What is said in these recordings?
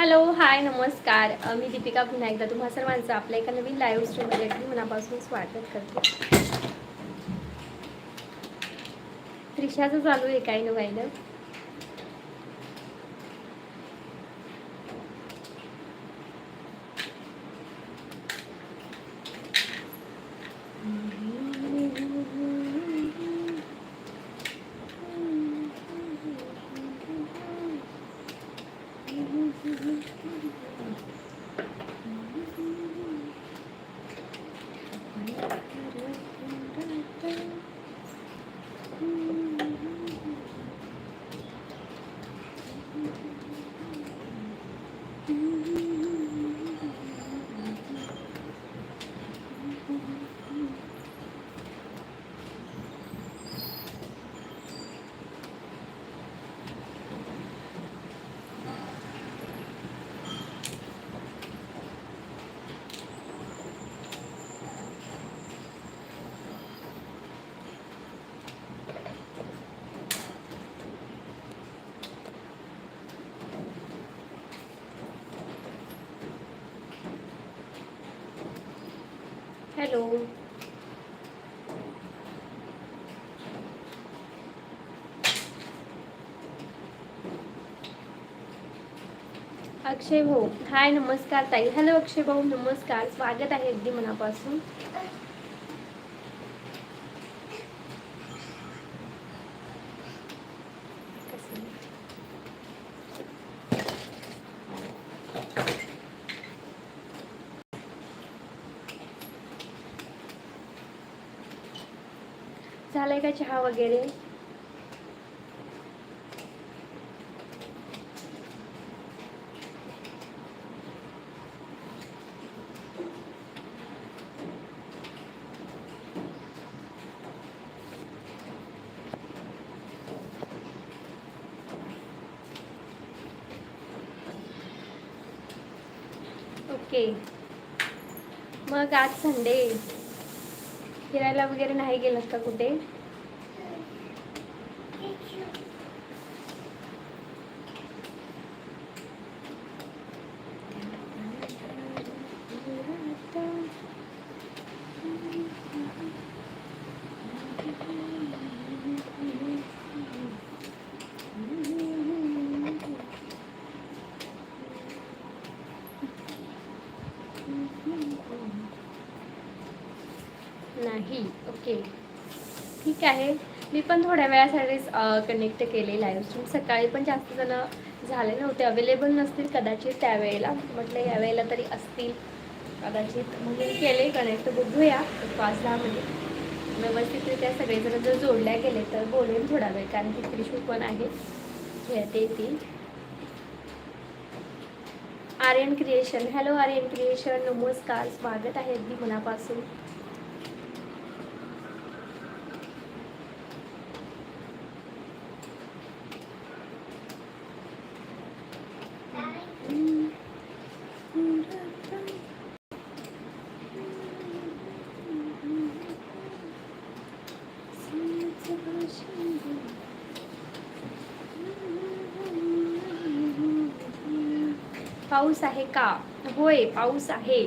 Hello hi नमस्कार. मी दीपिका पुन्हा एकदा तुम्हा सर्वांचं आपल्या एका नवीन लाईव्ह स्ट्रीममध्ये अगदी मनापासून स्वागत करते. त्रिशाचं चालू आहे काही ना? हॅलो. अक्षय भाऊ हाय नमस्कार ताई. हॅलो अक्षय भाऊ नमस्कार. स्वागत आहे अगदी मनापासून. झालाय का चहा वगैरे? ओके. मग आज संडे. फिरायला वगैरे नाही गेलात का कुठे? नाही ओके ठीक आहे मी पण थोड्या वेळासाठीच कनेक्ट केले लाईव्ह स्ट्रीम सकाळी पण जास्त जण झाले नव्हते. अवेलेबल नसतील कदाचित त्यावेळेला. म्हटलं यावेळेला तरी असतील. कदाचित म्हणून केले कनेक्ट बघूया. पाच दहा मिनिट. व्यवस्थितरित्या सगळेजण जर जोडल्या गेले तर बोलेन थोडा वेळ कारण की त्रिशूळ पण आहे. खेळते येतील Aryan creation hello Aryan creation नमस्कार. स्वागत आहे अगदी मनापासून पाऊस आहे का होय पाऊस आहे.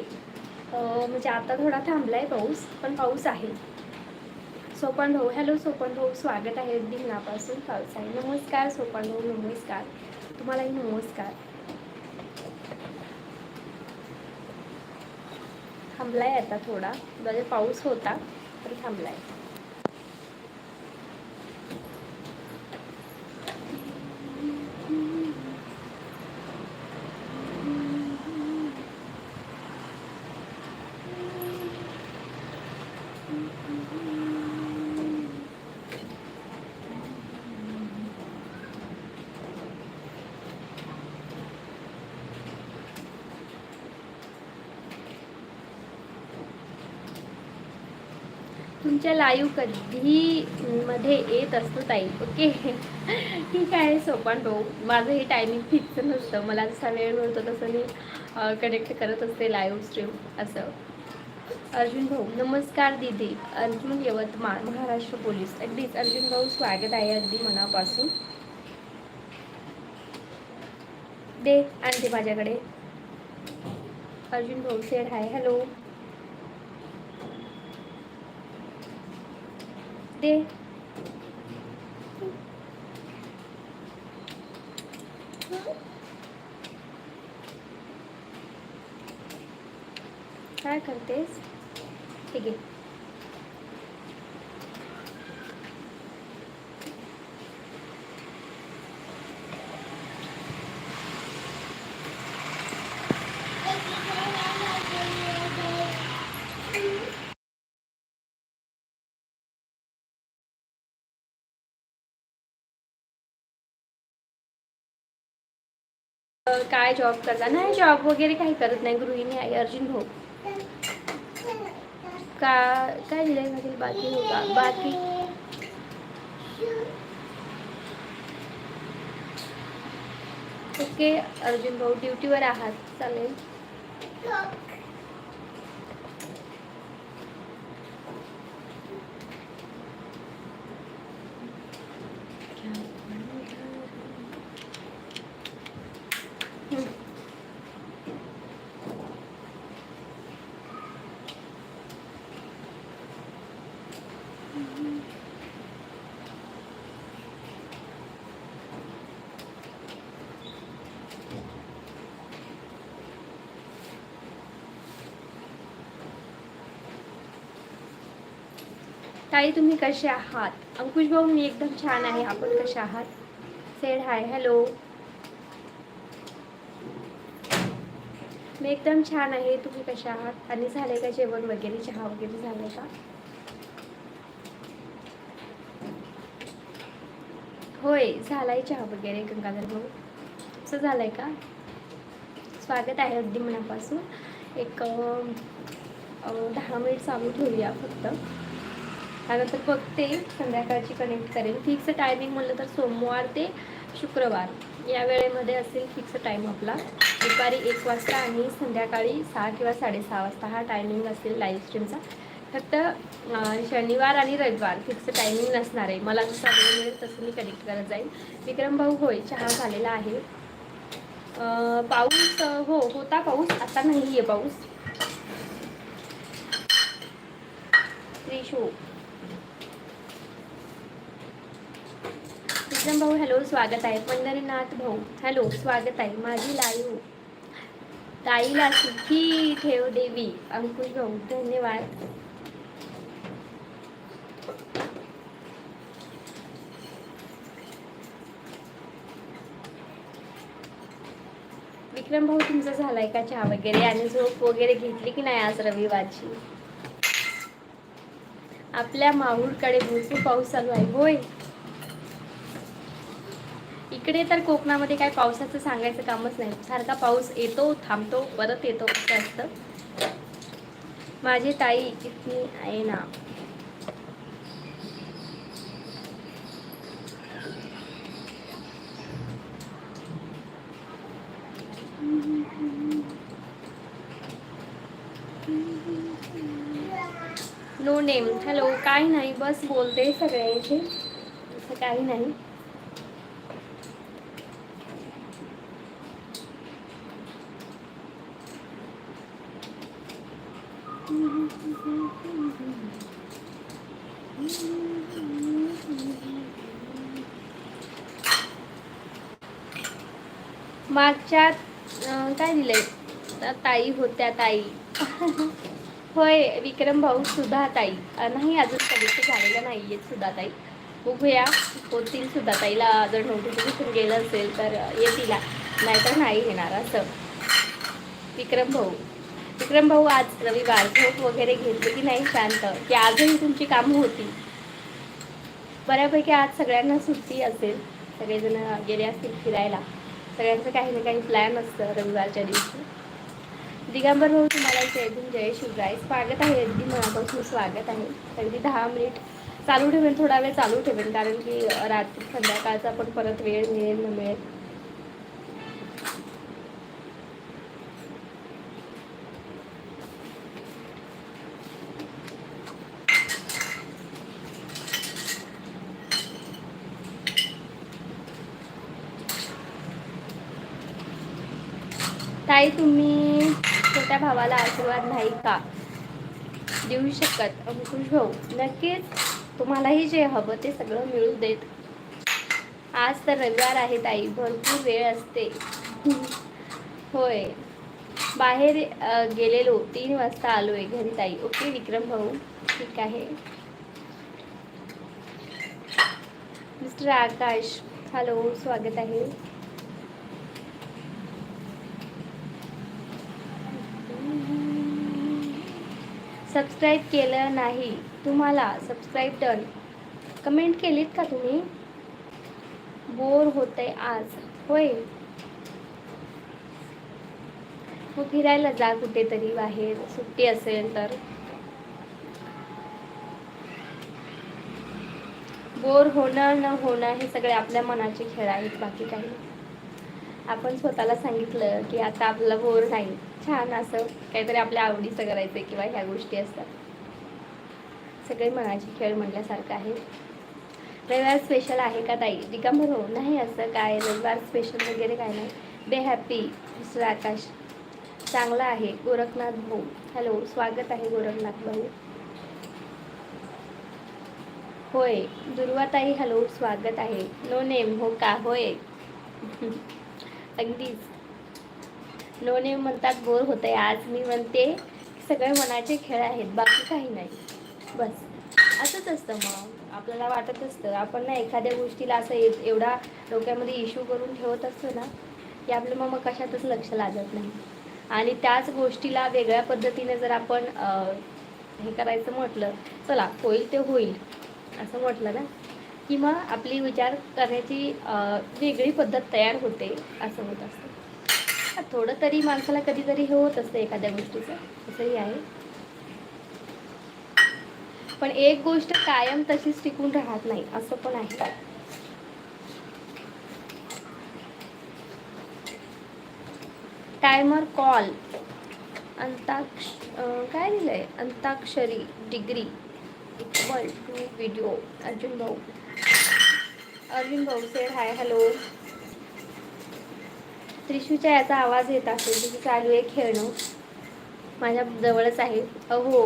म्हणजे आता थोडा थांबलाय पाऊस पण पाऊस आहे. सोपन भाऊ हॅलो सोपन भाऊ स्वागत आहे दिनापासून पाऊस आहे नमस्कार सोपन भाऊ नमस्कार. तुम्हालाही नमस्कार. थांबलाय आता थोडा. म्हणजे पाऊस होता तर थांबलाय. तुमच्या लाईव्ह कधी मध्ये येत असतो ताई ओके ठीक आहे सोपान भाऊ. माझं हे टायमिंग फिक्स नसतं. मला जसा वेळ मिळतो तसं मी कनेक्ट करत असते लाईव्ह स्ट्रीम असं. अर्जुन भाऊ नमस्कार दीदी. अर्जुन यवतमाळ महाराष्ट्र पोलीस. अगदीच अर्जुन भाऊ स्वागत आहे अगदी मनापासून. दे आणते माझ्याकडे. अर्जुन भाऊ सेड हाय हॅलो दे काय करतेस? ठीक आहे. काय जॉब करता? नाही जॉब वगैरे काही करत नाही गृहिणी आहे अर्जुन भाऊ. का काय दिलंय माझी बाकी? होता बाकी? ओके अर्जुन भाऊ ड्युटीवर आहात. चालेल. ताई तुम्ही कसे आहात? अंकुश भाऊ मी एकदम छान आहे. आपण कसे आहात? सेड हाय हॅलो मी एकदम छान आहे. तुम्ही कसे आहात? आणि झाले का जेवण वगैरे? चहा वगैरे झाले का? होय झालाय चहा वगैरे गंगाधर भाऊ. असं झालंय का? स्वागत आहे अगदी मनापासून. एक दहा मिनिट चालू ठेवूया फक्त. त्यानंतर बघते संध्याकाळची कनेक्ट करेन. फिक्स टायमिंग म्हणलं तर सोमवार ते शुक्रवार. या वेळेमध्ये असेल फिक्स टाईम आपला. दुपारी एक वाजता आणि संध्याकाळी सहा किंवा साडेसहा वाजता हा टायमिंग असेल लाईव्ह स्ट्रीमचा फक्त शनिवार आणि रविवार फिक्स टायमिंग नसणार. आहे मला जसं वेळ मिळेल तसं मी कनेक्ट करत जाईल विक्रम भाऊ होय चहा झालेला आहे. पाऊस हो होता पाऊस आता नाही आहे पाऊस. त्रिशो. विक्रम भाऊ हॅलो स्वागत आहे. पंढरीनाथ भाऊ हॅलो स्वागत आहे. माझी लाईव ताईला सुखी ठेव देवी. अंकुश भाऊ धन्यवाद. विक्रम भाऊ तुमचा झालाय का चहा वगैरे? आणि झोप वगैरे घेतली की नाही आज रविवारची? आपल्या माहूरकडे भरपूर पाऊस चालू आहे. होय. इकडे तर कोकणामध्ये काय पावसाचं सांगायचं कामच नाही. सारखा पाऊस येतो थांबतो परत येतो असं असतं. माझी ताई इतकी आहे ना. नो नेम हॅलो काही नाही. बस बोलते सगळ्यांशी असं काही नाही. मागच्या काय दिलंय? ताई होत्या ताई. होय विक्रम भाऊ सुधा ताई. नाही अजून कधीच झालेलं नाही आहेत सुधा ताई. बघूया होतील सुधा ताईला जर नोटिफिकेशन गेलं असेल तर येतील. नाहीतर नाही येणार असं. विक्रम भाऊ. विक्रम भाऊ आज रविवार. झोप वगैरे घेतली की नाही शांत? की आजही तुमची कामं होती? बऱ्यापैकी आज सगळ्यांना सुट्टी असेल. सगळेजण गेले असतील फिरायला. सगळ्यांचं काही ना काही प्लॅन असतं रविवारच्या दिवशी. दिगंबर भाऊ तुम्हाला जय भीम जय शिवराय. स्वागत आहे. अगदी मनापासून स्वागत आहे. अगदी दहा मिनिट चालू ठेवेन थोडा वेळ चालू ठेवेन. कारण की रात्री संध्याकाळचा पण परत वेळ मिळेल न मिळेल ताई तुम्ही छोट्या भावाला आशीर्वाद नाही का? देऊ शकत अंकुश भाऊ. नक्कीच तुम्हालाही जे हवं ते सगळं मिळू देत. आज तर रविवार आहे ताई भरपूर वेळ असते. होय. बाहेर गेलेलो तीन वाजता आलोय घरी ताई. ओके विक्रम भाऊ. ठीक आहे. मिस्टर आकाश. हॅलो स्वागत आहे. सबस्क्राईब केलं नाही तुम्हाला सबस्क्राईब डन कमेंट केलीत का तुम्ही? बोर होतंय आज. होय. मग फिरायला जा कुठेतरी बाहेर. सुट्टी असेल तर. बोर होणं न होणं हे सगळे आपल्या मनाचे खेळ आहेत बाकी काही नाही. आपण स्वतःला सांगितलं की आता आपला बोर नाही. छान असं काहीतरी आपल्या आवडीचं करायचं किंवा ह्या गोष्टी असतात. सगळे मनाचे खेळ म्हटल्यासारखं आहे. रविवार स्पेशल आहे का ताई? दिगंबर हो. नाही असं काय? रविवार स्पेशल वगैरे काय नाही. बे हॅपी मिस्टर आकाश. चांगला आहे. गोरखनाथ भाऊ. हॅलो स्वागत आहे गोरखनाथ भाऊ. होय. दुर्वाताई हॅलो स्वागत आहे. नो नेम हो का? होय. अगदीच. नोने म्हणतात बोर होत आहे आज मी म्हणते सगळे मनाचे खेळ आहेत बाकी काही नाही. बस. असंच असतं मग. आपल्याला वाटत असतं. आपण ना एखाद्या गोष्टीला असं ए- एवढा डोक्यामध्ये इश्यू करून ठेवत असतो ना की आपलं मग कशातच लक्ष लागत नाही. आणि त्याच गोष्टीला वेगळ्या पद्धतीने जर आपण हे करायचं म्हटलं चला होईल ते होईल. असं म्हटलं ना? किंवा आपली विचार करण्याची वेगळी पद्धत तयार होते असं होत असतं. थोडं तरी माणसाला कधीतरी हे होत असतं एखाद्या गोष्टीचं असंही आहे. पण एक गोष्ट कायम तशीच टिकून राहत नाही असं पण आहे. टायमर कॉल अंताक्ष काय दिलंय? Antakshari degree equal to video Arjun भाऊ. अरविंद भाऊ सेड हाय हॅलो त्रिशूच्या याचा आवाज येत असेल तिथे चालू आहे खेळणं. माझ्या जवळच आहे. अहो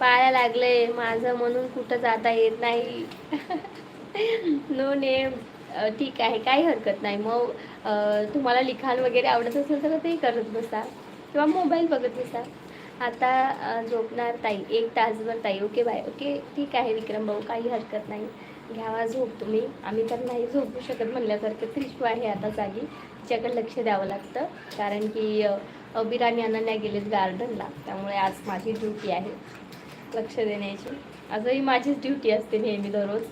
पाळायला लागलंय. माझं म्हणून कुठं जाता येत नाही. नो नेम ठीक आहे. काही हरकत नाही. मग तुम्हाला लिखाण वगैरे आवडत असेल तर ते करत बसा. किंवा मोबाईल बघत बसा. आता झोपणार ताई. एक तासभर ताई. ओके बाय ओके ठीक आहे विक्रम भाऊ. काही हरकत नाही. घ्यावा झोप तुम्ही आम्ही तर नाही झोपू शकत म्हणल्यासारखं त्रिशू आहे आता जागी. तिच्याकडे लक्ष द्यावं लागतं. कारण की अ, अबीर नाही अनन्या गेलेत गार्डनला. त्यामुळे आज माझी ड्युटी आहे लक्ष देण्याची. आजही माझीच ड्युटी असते नेहमी दररोज.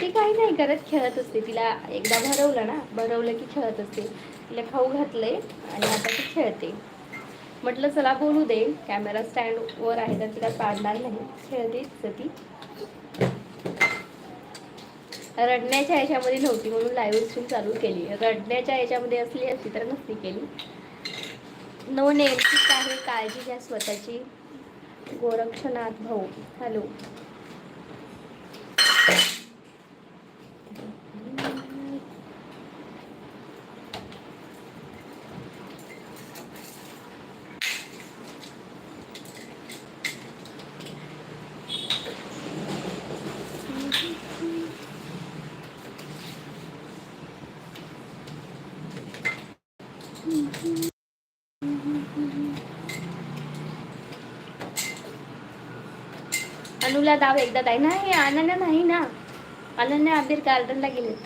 ती काही नाही करत खेळत असते. तिला एकदा भरवलं ना भरवलं की खेळत असते. तिला खाऊ घातलंय आणि आता ती खेळते. म्हटलं चला बोलू दे. कॅमेरा स्टँडवर आहे तर तिला पाडणार नाही. खेळते ती. रडण्याच्या याच्यामध्ये नव्हती म्हणून लाईव्ह स्ट्रीम चालू केली. रडण्याच्या याच्यामध्ये असली असती तर नसती केली. नो नेम ठीक आहे काळजी घ्या स्वतःची. गोरक्षनाथ भाऊ. हॅलो अनुला दाव एकदा ताई. नाही अनन्या नाही ना. अनन्या अबीर गार्डनला गेलेत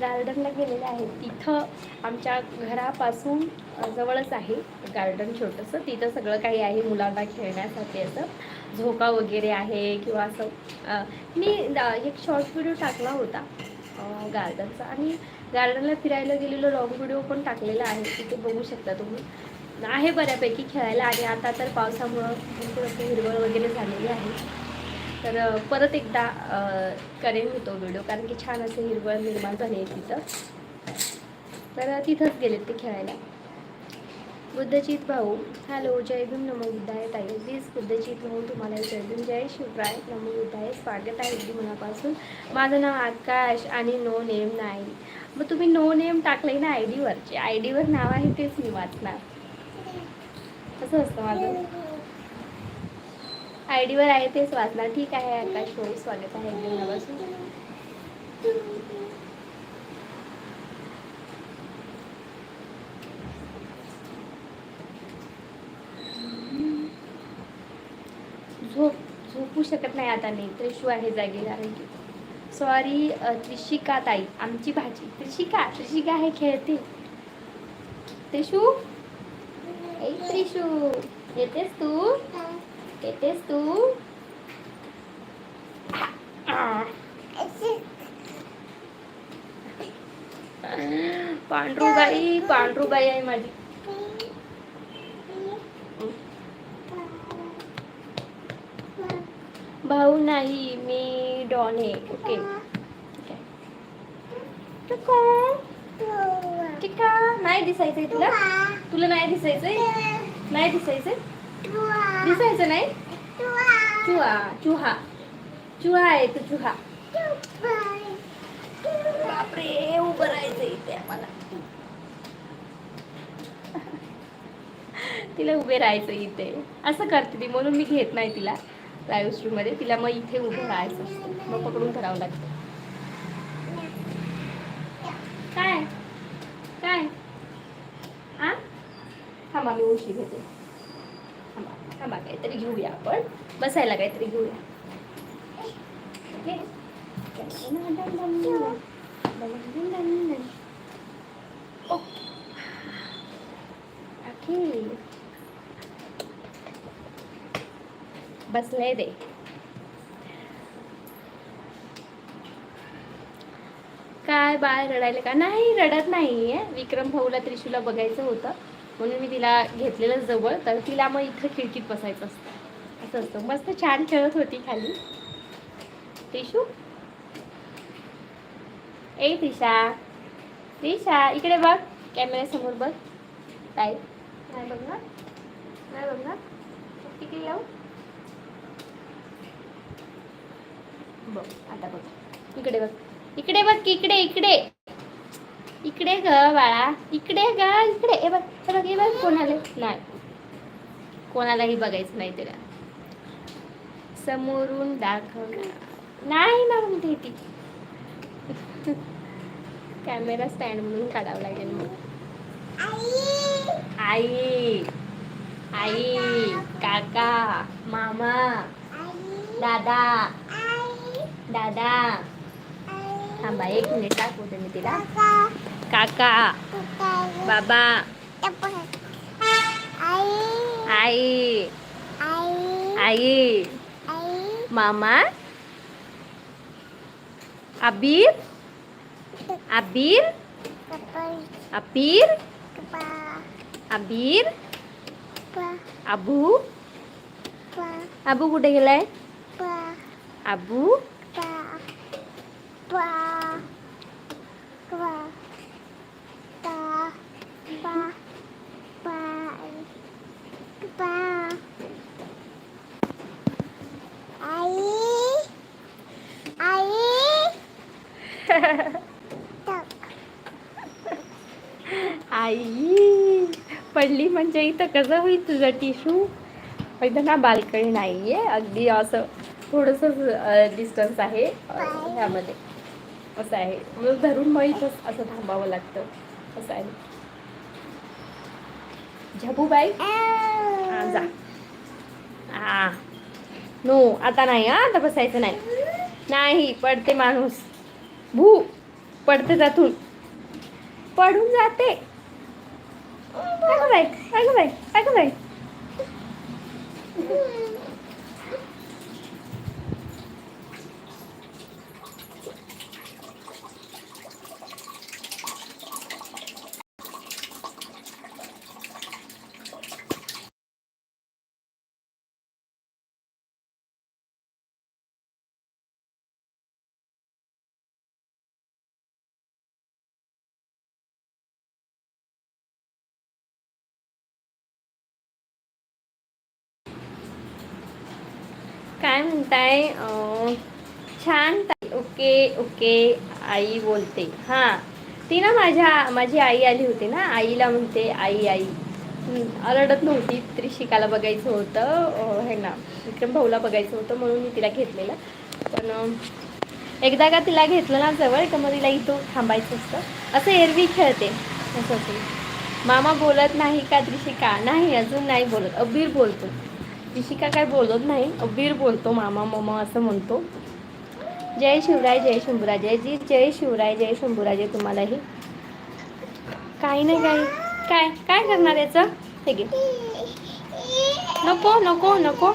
गार्डनला गेलेले आहेत. तिथं आमच्या घरापासून जवळच आहे गार्डन छोटंसं. तिथं सगळं काही आहे मुलांना खेळण्यासाठी असं. झोका वगैरे आहे किंवा असं. मी दा- एक शॉर्ट व्हिडिओ टाकला होता गार्डनचा. आणि गार्डनला फिरायला गेलेलो लॉंग व्हिडिओ पण टाकलेला आहे. तिथे बघू शकता तुम्ही. आहे बऱ्यापैकी खेळायला. आणि आता तर पावसामुळं हिरवळ वगैरे झालेली आहे. तर परत एकदा करेन मी तो व्हिडिओ कारण की छान असं हिरवळ निर्माण झाली आहे तिथं. तर तिथंच गेलेत ते खेळायला. बुद्धजीत भाऊ हॅलो जय भीम नमो बुद्धाय ताई. प्लीज बुद्धजीत भाऊ तुम्हाला जय भीम जय शिवराय नमो बुद्धाय. स्वागत आहे अगदी मनापासून. माझं नाव आकाश आणि नो नेम नाही. मग तुम्ही नो नेम टाकलंय ना आय डीवर जे आय डीवर नाव आहे तेच मी वाचणार. असं असतं माझं. आय डीवर आहे तेच वाचणार. ठीक आहे आकाश हो स्वागत आहे एकदम नवासून झोप झोपू शकत नाही आता नाही त्रिशू आहे जागी कारण की सॉरी त्रिशिका ताई आमची भाजी त्रिशिका त्रिशिका आहे खेळते. त्रिशू? ए त्रिशू येतेस तू? येतेस तू? पांढरूबाई पांढरूबाई आहे माझी. भाऊ नाही मी डॉन आहे. ओके. ठीक आहे आहे. नाही दिसायचंय तुला? तुला नाही दिसायचंय? नाही दिसायचंय? दिसायचं नाही? चुहा. चुहा. चुहा आहे तू चुहा. बापरे उभं राहायचं इथे आम्हाला. तिला उभे राहायचं इथे. असं करते ती म्हणून मी घेत नाही तिला लाईव्ह स्ट्रीममध्ये तिला मग इथे उभं राहायचं असतं. मग पकडून धरावं लागतं. काय? काय? आ? थांबा मी उशी घेते. थांबा थांबा काहीतरी घेऊया आपण. बसायला काहीतरी घेऊया. ओके बसले दे काय बाळ रडायला का? नाही रडत नाही आहे विक्रम भाऊला त्रिशूला बघायचं होतं. म्हणून मी तिला घेतलेलं जवळ तर तिला मग इथं खिडकीत बसायचं असतं. असं असतं. मस्त छान खेळत होती खाली. त्रिशू? ए त्रिशा. त्रिशा इकडे बघ. कॅमेऱ्यासमोर बघ. काय नाही बघणार. नाही बघणार. तिकडे लावू. बघ आता बघ. इकडे बघ. इकडे बघ इकडे इकडे. इकडे ग बाळा इकडे ग इकडे. हे बघ हे बघ हे बघ कोणाला? नाही. कोणालाही बघायचं नाही तिला. समोरून दाखवणार. नाही ना म्हणते ती. कॅमेरा स्टँड म्हणून काढावं लागेल मग. आई. आई. काका. मामा. दादा. दादा. थांबा एक मिनिट दाखवते मी तिला. काका बाबा आई आई मामा अबीर अबीर अबीर अबीर अबू अबू कुठे गेलाय अबू आई पडली म्हणजे इथं कसं होईल तुझं टिशू? इथं ना बाल्कनी नाही आहे अगदी असं थोडंसं डिस्टन्स आहे ह्यामध्ये. असं आहे. मग धरून मग इथंच असं थांबावं लागतं. असं आहे. झबूबाई? जा. हा. नो आता नाही हा आता बसायचं नाही. नाही पडते माणूस. भू पडते त्यातून पडून जाते. अगं बाई अगं बाई अगं बाई. काय म्हणताय? छान ताई. ओके ओके आई बोलते. हां. ती ना माझ्या माझी आई आली होती ना आईला म्हणते आई आई. हम्म, रडत नव्हती त्रिशिकाला बघायचं होतं. हे ना विक्रम भाऊला बघायचं होतं म्हणून मी तिला घेतलेलं. पण एकदा का तिला घेतलं ना जवळ का मग तिला इथं थांबायचं असतं. असं एरवी खेळते. असं असं. मामा बोलत नाही का त्रिशिका? नाही अजून नाही बोलत. अबीर बोलतो. त्रिशिका काय बोलत नाही. अबीर बोलतो मामा मामा असं म्हणतो. जय शिवराय जय शंभूराजे. जी जय शिवराय जय शंभूराजे तुम्हालाही. काही नाही काही. काय काय करणार याचं? हे घे. नको नको नको.